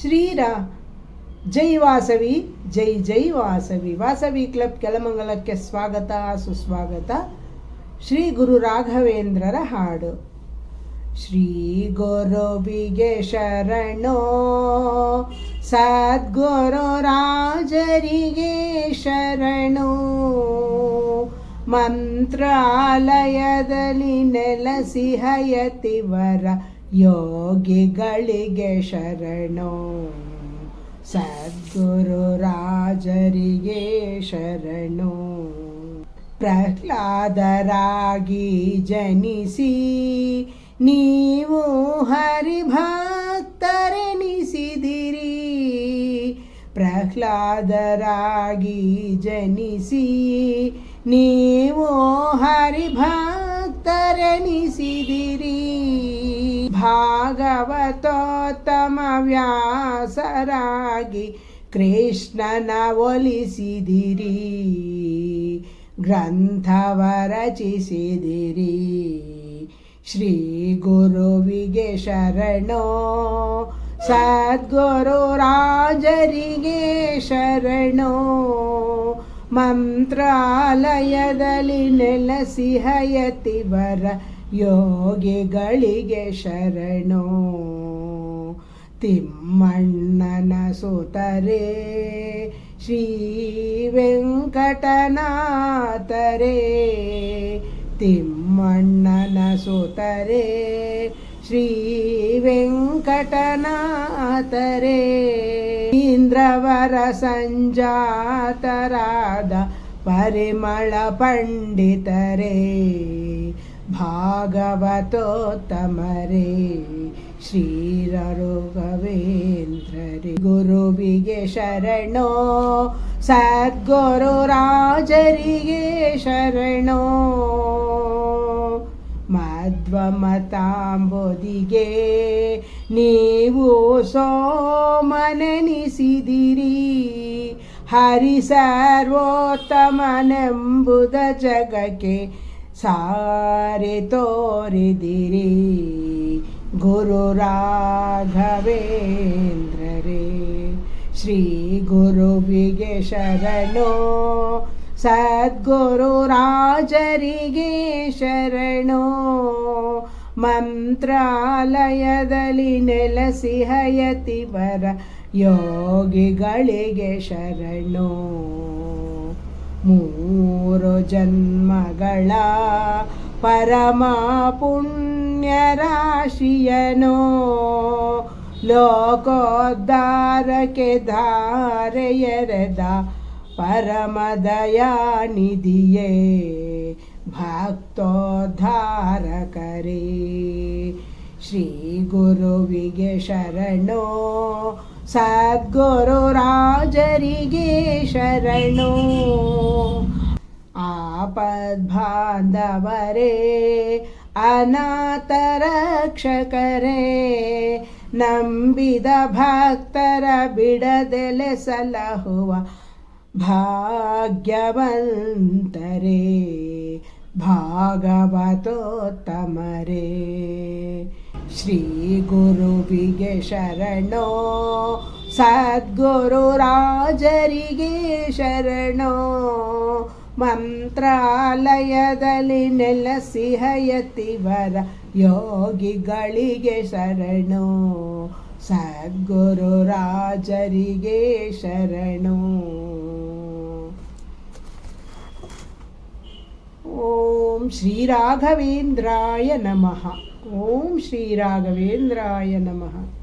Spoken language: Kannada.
ಶ್ರೀರಾ. ಜೈ ವಾಸವಿ, ಜೈ ಜೈ ವಾಸವಿ. ವಾಸವಿ ಕ್ಲಬ್ ಕೆಲಮಂಗಲಕ್ಕೆ ಸ್ವಾಗತ, ಸುಸ್ವಾಗತ. ಶ್ರೀ ಗುರು ರಾಘವೇಂದ್ರರ ಹಾಡು. ಶ್ರೀ ಗುರುವಿಗೆ ಶರಣೋ. ಸದ್ಗುರು ರಾಜರಿಗೆ ಶರಣೋ. ಮಂತ್ರಾಲಯದಲ್ಲಿ ನೆಲೆಸಿ ಹಯತಿವರ ಯೋಗಿಗಳಿಗೆ ಶರಣೋ. ಸದ್ಗುರು ರಾಜರಿಗೆ ಶರಣೋ. ಪ್ರಹ್ಲಾದರಾಗಿ ಜನಿಸಿ ನೀವು ಹರಿಭಕ್ತರೆನಿಸಿದಿರಿ. ಪ್ರಹ್ಲಾದರಾಗಿ ಜನಿಸಿ ನೀವು ಹರಿಭಕ್ತರೆನಿಸಿದಿರಿ. ಭಾಗವತೋತ್ತಮ ವ್ಯಾಸರಾಗಿ ಕೃಷ್ಣನ ಒಲಿಸಿದಿರಿ, ಗ್ರಂಥವ ರಚಿಸಿದಿರಿ. ಶ್ರೀ ಗುರುವಿಗೆ ಶರಣೋ, ಸದ್ಗುರು ರಾಜರಿಗೆ ಶರಣೋ. ಮಂತ್ರಾಲಯದಲ್ಲಿ ನೆಲೆಸಿ ಹಯತಿವರ ಯೋಗಿಗಳಿಗೆ ಶರಣೋ. ತಿಮ್ಮಣ್ಣನ ಸುತರೆ ಶ್ರೀ ವೆಂಕಟನಾಥರೇ. ತಿಮ್ಮಣ್ಣನ ಸುತರೆ ಶ್ರೀ ವೆಂಕಟನಾಥರೇ. ಇಂದ್ರವರ ಸಂಜಾತರಾದ ಪರಿಮಳ ಪಂಡಿತರೇ. ಭಾಗವತೋತ್ತಮರೇ ಶ್ರೀರಘುವೇಂದ್ರರೇ ಗುರುವಿಗೆ ಶರಣೋ ಸದ್ಗುರು ರಾಜರಿಗೆ ಶರಣೋ. ಮಧ್ವಮತಾಂಬುದಿಗೆ ನೀವು ಸೋಮನೆನಿಸಿದಿರಿ. ಹರಿ ಸರ್ವೋತ್ತಮನೆಂಬುದ ಜಗಕ್ಕೆ ಸಾರಿ ತೋರಿದಿರಿ ಗುರು ರಾಘವೇಂದ್ರರೇ. ಶ್ರೀ ಗುರುವಿಗೆ ಶರಣೋ, ಸದ್ಗುರು ರಾಜರಿಗೆ ಶರಣೋ. ಮಂತ್ರಾಲಯದಲ್ಲಿ ನೆಲೆಸಿ ಹಯತಿವರ ಯೋಗಿಗಳಿಗೆ ಶರಣೋ. ಜನ್ಮಗಳ ಪರಮ ಪುಣ್ಯ ರಾಶಿಯನೋ ಲೋಕೋದ್ಧಾರಕ್ಕೆ ಧಾರೆಯರೆದ ಪರಮದಯಾನಿಧಿಯೇ ಭಕ್ತೋದ್ಧಾರಕರೇ ಶ್ರೀ ಗುರುವಿಗೆ ಶರಣೋ ಸದ್ಗುರು ರಾಜರಿಗೆ ಶರಣೋ ಆಪದ್ಬಾಂಧವರೇ ಅನಾಥ ರಕ್ಷಕರೇ ನಂಬಿದ ಭಕ್ತರ ಬಿಡದೆಲೆ ಸಲಹುವ ಭಾಗ್ಯವಂತರೇ ಭಾಗವತೋತ್ತಮರೇ ಶ್ರೀ ಗುರುವಿಗೆ ಶರಣೋ ಸದ್ಗುರು ರಾಜರಿಗೆ ಶರಣೋ ಮಂತ್ರಾಲಯದಲ್ಲಿ ನೆಲೆಸಿ ಹಯತಿವರ ಯೋಗಿಗಳಿಗೆ ಶರಣೋ. ಸದ್ಗುರು ರಾಜರಿಗೆ ಶರಣೋ. ಓಂ ಶ್ರೀರಾಘವೇಂದ್ರಾಯ ನಮಃ. ಓಂ ಶ್ರೀರಾಘವೇಂದ್ರಾಯ ನಮಃ.